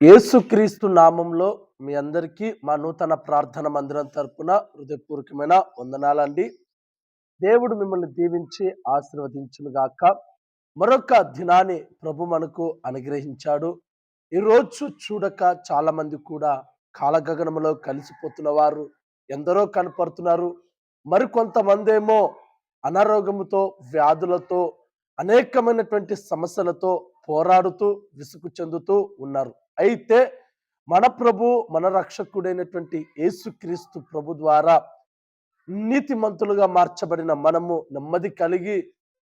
యేసుక్రీస్తు నామంలో మీ అందరికీ మా నూతన ప్రార్థన మందిరం తరపున హృదయపూర్వకమైన వందనాలండి. దేవుడు మిమ్మల్ని దీవించి ఆశీర్వదించునుగాక. మరొక దినాన్ని ప్రభు మనకు అనుగ్రహించాడు. ఈరోజు చూడక చాలా మంది కూడా కాలగగనంలో కలిసిపోతున్న వారు ఎందరో కనపడుతున్నారు. మరికొంతమంది ఏమో అనారోగ్యముతో వ్యాధులతో అనేకమైనటువంటి సమస్యలతో పోరాడుతూ విసుగు చెందుతూ ఉన్నారు. అయితే మన ప్రభు మన రక్షకుడైనటువంటి యేసుక్రీస్తు ప్రభు ద్వారా నీతిమంతులుగా మార్చబడిన మనము నెమ్మది కలిగి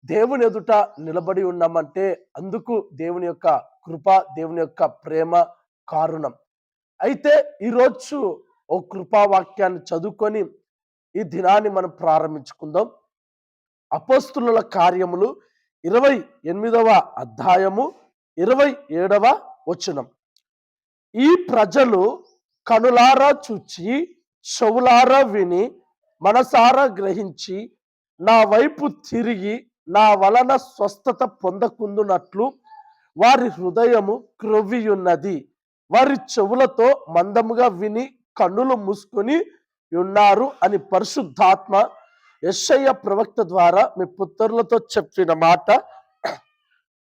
దేవుని ఎదుట నిలబడి ఉన్నామంటే అందుకు దేవుని యొక్క కృప దేవుని యొక్క ప్రేమ కారుణం. అయితే ఈరోజు ఓ కృపావాక్యాన్ని చదువుకొని ఈ దినాన్ని మనం ప్రారంభించుకుందాం. అపోస్తుల కార్యములు ఇరవై ఎనిమిదవ అధ్యాయము ఇరవై ఏడవ వచనం. ఈ ప్రజలు కనులారా చూచి చెవులారా విని మనసారా గ్రహించి నా వైపు తిరిగి నా వలన స్వస్థత పొందకుందునట్లు వారి హృదయము క్రొవ్వియున్నది. వారి చెవులతో మందముగా విని కన్నులు మూసుకొని ఉన్నారు అని పరిశుద్ధాత్మ యశయ్య ప్రవక్త ద్వారా మీ పుత్రులతో చెప్పిన మాట.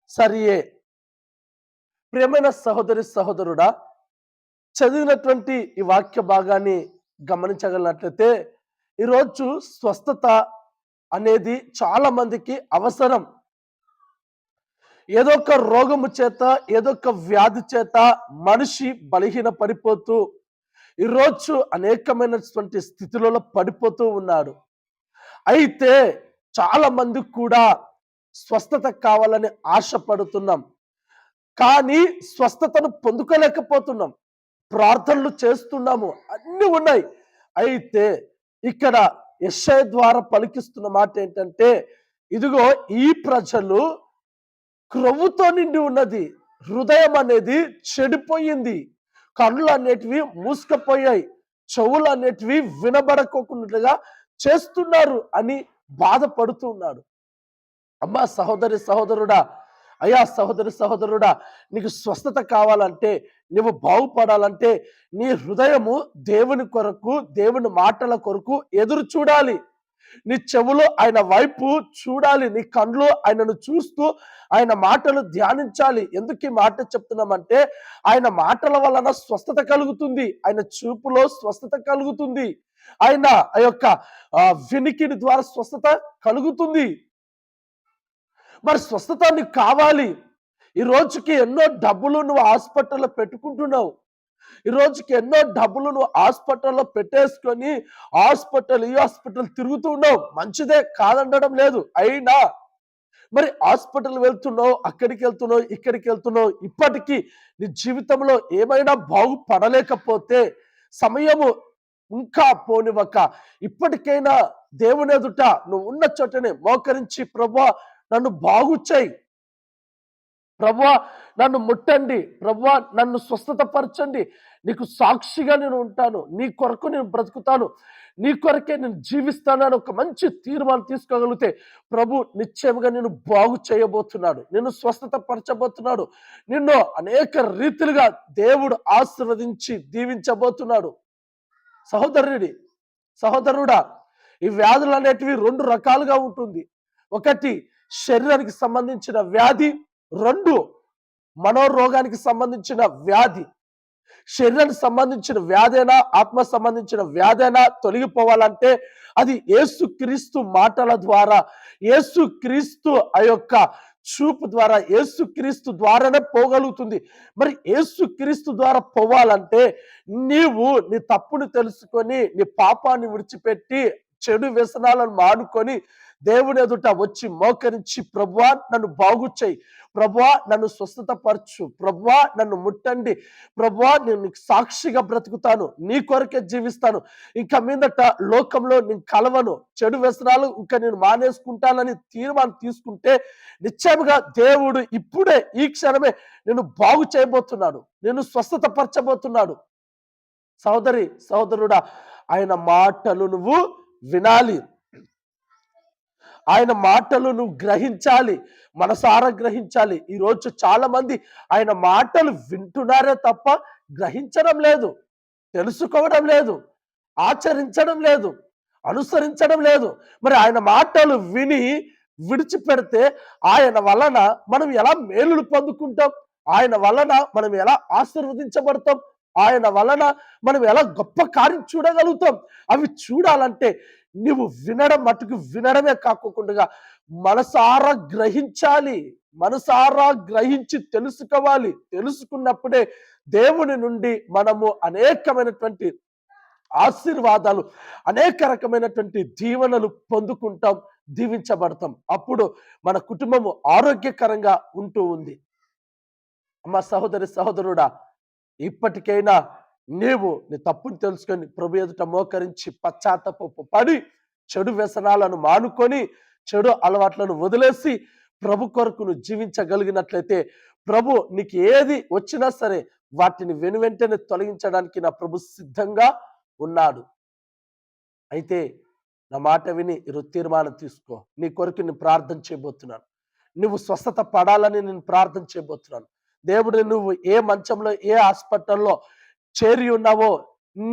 సరియే. ప్రేమైన సహోదరి సహోదరుడా చదివినటువంటి ఈ వాక్య భాగాన్ని గమనించగలిగినట్లయితే ఈరోజు స్వస్థత అనేది చాలా మందికి అవసరం. ఏదో ఒక రోగము చేత ఏదో ఒక వ్యాధి చేత మనిషి బలహీన పడిపోతూ ఈరోజు అనేకమైనటువంటి స్థితులలో పడిపోతూ ఉన్నాడు. అయితే చాలా మంది కూడా స్వస్థత కావాలని ఆశపడుతున్నాం. కానీ స్వస్థతను పొందుకోలేకపోతున్నాం. ప్రార్థనలు చేస్తున్నాము. అన్ని ఉన్నాయి. అయితే ఇక్కడ యశయ ద్వారా పలికిస్తున్న మాట ఏంటంటే ఇదిగో ఈ ప్రజలు క్రొవ్వుతో నిండి ఉన్నది. హృదయం అనేది చెడిపోయింది. కళ్ళు అనేటివి మూసుకపోయాయి. చెవులు అనేటివి వినబడకోకున్నట్లుగా చేస్తున్నారు అని బాధపడుతున్నాడు అమ్మా సహోదరి సహోదరుడా అయ్యా సహోదరి సహోదరుడా నీకు స్వస్థత కావాలంటే నువ్వు బాగుపడాలంటే నీ హృదయము దేవుని కొరకు దేవుని మాటల కొరకు ఎదురు చూడాలి. నీ చెవులు ఆయన వైపు చూడాలి. నీ కండ్లు ఆయనను చూస్తూ ఆయన మాటలు ధ్యానించాలి. ఎందుకు ఈ మాట చెప్తున్నామంటే ఆయన మాటల వలన స్వస్థత కలుగుతుంది. ఆయన చూపులో స్వస్థత కలుగుతుంది. ఆయన ఆ యొక్క వినికిడి ద్వారా స్వస్థత కలుగుతుంది. మరి స్వస్థత నీకు కావాలి. ఈ రోజుకి ఎన్నో డబ్బులు నువ్వు హాస్పిటల్లో పెట్టుకుంటున్నావు. ఈ రోజుకి ఎన్నో డబ్బులు నువ్వు హాస్పిటల్లో పెట్టేసుకొని హాస్పిటల్ ఈ హాస్పిటల్ తిరుగుతూ ఉన్నావు. మంచిదే కాదనడం లేదు. అయినా మరి హాస్పిటల్ వెళ్తున్నావు అక్కడికి వెళ్తున్నావు ఇక్కడికి వెళ్తున్నావు. ఇప్పటికీ నీ జీవితంలో ఏమైనా బాగుపడలేకపోతే సమయము ఇంకా పోనివ్వక. ఇప్పటికైనా దేవుని ఎదుట నువ్వు ఉన్న చోటనే మోకరించి ప్రభా నన్ను బాగు చేయి. ప్రభా నన్ను ముట్టండి. ప్రభా నన్ను స్వస్థత పరచండి నీకు సాక్షిగా నేను ఉంటాను. నీ కొరకు నేను బ్రతుకుతాను. నీ కొరకే నేను జీవిస్తానని ఒక మంచి తీర్మానం తీసుకోగలిగితే ప్రభు నిశ్చయంగా నేను బాగు చేయబోతున్నాడు. నిన్ను స్వస్థత పరచబోతున్నాడు నిన్ను అనేక రీతిలుగా దేవుడు ఆశీర్వదించి దీవించబోతున్నాడు. సహోదరుడి సహోదరుడా ఈ వ్యాధులు అనేటివి రెండు రకాలుగా ఉంటుంది. ఒకటి శరీరానికి సంబంధించిన వ్యాధి రెండు మనోరోగానికి సంబంధించిన వ్యాధి. శరీరానికి సంబంధించిన వ్యాధైనా ఆత్మ సంబంధించిన వ్యాధైనా తొలగిపోవాలంటే అది ఏసు క్రీస్తు మాటల ద్వారా ఏసు క్రీస్తు ఆ యొక్క చూపు ద్వారా ఏసు క్రీస్తు ద్వారానే పోగలుగుతుంది. మరి ఏసు క్రీస్తు ద్వారా పోవాలంటే నీవు నీ తప్పుని తెలుసుకొని నీ పాపాన్ని విడిచిపెట్టి చెడు వ్యసనాలను మానుకొని దేవుని ఎదుట వచ్చి మోకరించి ప్రభువా నన్ను బాగు చేయి. ప్రభువా నన్ను స్వస్థత పరచు ప్రభువా నన్ను ముట్టండి. ప్రభువా నేను నీకు సాక్షిగా బ్రతుకుతాను. నీ కొరకే జీవిస్తాను. ఇంకా మీదట లోకంలో నేను కలవను. చెడు వ్యసనాలు ఇంకా నేను మానేసుకుంటానని తీర్మానం తీసుకుంటే నిశ్చయముగా దేవుడు ఇప్పుడే ఈ క్షణమే నేను బాగు చేయబోతున్నాడు. నేను స్వస్థత పరచబోతున్నాడు సహోదరి సహోదరుడా ఆయన మాటలు నువ్వు వినాలి. ఆయన మాటలు నువ్వు గ్రహించాలి మనసారా గ్రహించాలి. ఈరోజు చాలా మంది ఆయన మాటలు వింటున్నారే తప్ప గ్రహించడం లేదు తెలుసుకోవడం లేదు ఆచరించడం లేదు అనుసరించడం లేదు. మరి ఆయన మాటలు విని విడిచిపెడితే ఆయన వలన మనం ఎలా మేలులు పొందుకుంటాం? ఆయన వలన మనం ఎలా ఆశీర్వదించబడతాం? ఆయన వలన మనం ఎలా గొప్ప కార్యం చూడగలుగుతాం? అవి చూడాలంటే నువ్వు వినడం మటుకు వినడమే కాకుండా మనసారా గ్రహించాలి. మనసారా గ్రహించి తెలుసుకోవాలి. తెలుసుకున్నప్పుడే దేవుని నుండి మనము అనేకమైనటువంటి ఆశీర్వాదాలు అనేక రకమైనటువంటి దీవెనలు పొందుకుంటాం దీవించబడతాం. అప్పుడు మన కుటుంబము ఆరోగ్యకరంగా ఉంటూ ఉంది. అమ్మ సహోదరి సహోదరుడా ఇప్పటికైనా నీవు నీ తప్పుని తెలుసుకొని ప్రభు ఎదుట మోకరించి పశ్చాత్తపపు పడి చెడు వ్యసనాలను మానుకొని చెడు అలవాట్లను వదిలేసి ప్రభు కొరకు నువ్వు జీవించగలిగినట్లయితే ప్రభు నీకు ఏది వచ్చినా సరే వాటిని వెను వెంటనే తొలగించడానికి నా ప్రభు సిద్ధంగా ఉన్నాడు. అయితే నా మాట విని ఈరోజు తీర్మానం తీసుకో. నీ కొరకు నేను ప్రార్థన చేయబోతున్నాను. నువ్వు స్వస్థత పడాలని నేను ప్రార్థన చేయబోతున్నాను. దేవుడు నువ్వు ఏ మంచంలో ఏ హాస్పిటల్లో చేరి ఉన్నావో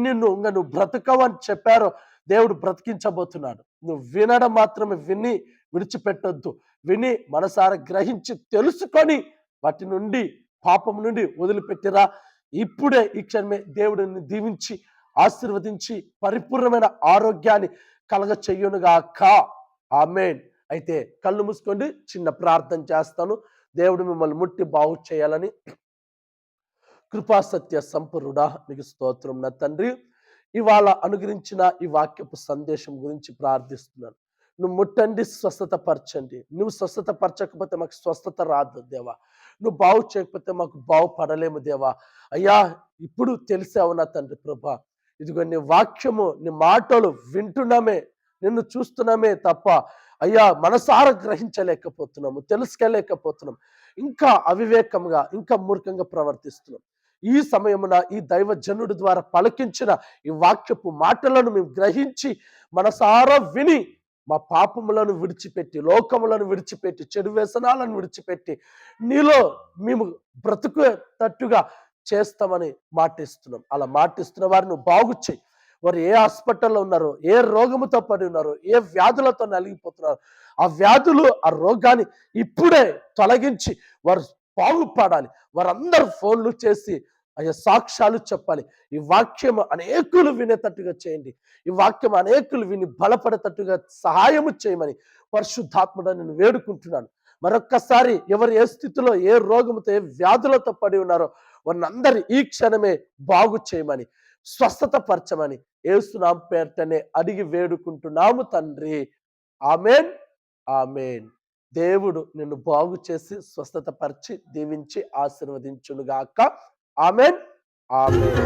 నిన్ను ఇంకా నువ్వు బ్రతకవు అని చెప్పారో దేవుడు బ్రతికించబోతున్నాడు. నువ్వు వినడం మాత్రమే విని విడిచిపెట్టొద్దు. విని మనసారా గ్రహించి తెలుసుకొని వాటి నుండి పాపం నుండి వదిలిపెట్టిరా. ఇప్పుడే ఈ క్షణమే దేవుడిని దీవించి ఆశీర్వదించి పరిపూర్ణమైన ఆరోగ్యాన్ని కలగ చెయ్యునుగాక ఆమెన్. అయితే కళ్ళు మూసుకోండి చిన్న ప్రార్థన చేస్తాను. దేవుడు మిమ్మల్ని ముట్టి బాగు చేయాలని కృపాసత్య సంపరుడా నీకు స్తోత్రం. నా తండ్రి ఇవాళ అనుగ్రహించిన ఈ వాక్యపు సందేశం గురించి ప్రార్థిస్తున్నాను. నువ్వు ముట్టండి స్వస్థత పరచండి నువ్వు స్వస్థత పరచకపోతే మాకు స్వస్థత రాదు దేవా. నువ్వు బాగు చేయకపోతే మాకు బాగుపడలేము దేవా. అయ్యా ఇప్పుడు తెలిసావు నా తండ్రి ప్రభా. ఇదిగో నీ వాక్యము నీ మాటలు వింటున్నామే. నిన్ను చూస్తున్నామే తప్ప అయ్యా మనసార గ్రహించలేకపోతున్నాము తెలుసుకోలేకపోతున్నాం ఇంకా అవివేకంగా ఇంకా మూర్ఖంగా ప్రవర్తిస్తున్నాం. ఈ సమయమున ఈ దైవజనుడి ద్వారా పలికించిన ఈ వాక్యపు మాటలను మేము గ్రహించి మనసారా విని మా పాపములను విడిచిపెట్టి లోకములను విడిచిపెట్టి చెడు వ్యసనాలను విడిచిపెట్టి నీలో మేము బ్రతుకుతట్టుగా చేస్తామని మాటిస్తున్నాం. అలా మాటిస్తున్న వారిని బాగు చేయి వారు ఏ హాస్పిటల్లో ఉన్నారు ఏ రోగముతో పడి ఉన్నారో ఏ వ్యాధులతో నలిగిపోతున్నారు ఆ వ్యాధులు ఆ రోగాన్ని ఇప్పుడే తొలగించి వారు బాగుపడాలి. వారందరూ ఫోన్లు చేసి అయ్యా సాక్ష్యాలు చెప్పాలి. ఈ వాక్యం అనేకులు వినేటట్టుగా చేయండి. ఈ వాక్యం అనేకులు విని బలపడేటట్టుగా సహాయము చేయమని పరిశుద్ధాత్మడ నేను వేడుకుంటున్నాను. మరొక్కసారి ఎవరు ఏ స్థితిలో ఏ రోగముతో ఏ వ్యాధులతో పడి ఉన్నారో వారిని అందరి ఈ క్షణమే బాగు చేయమని స్వస్థత పరచమని ఏస్తున్నాం పేరటనే అడిగి వేడుకుంటున్నాము తండ్రి. ఆమెన్. ఆమెన్. దేవుడు నిన్ను బాగు చేసి స్వస్థత పరిచి దీవించి ఆశీర్వదించునుగాక. ఆమెన్. ఆమెన్.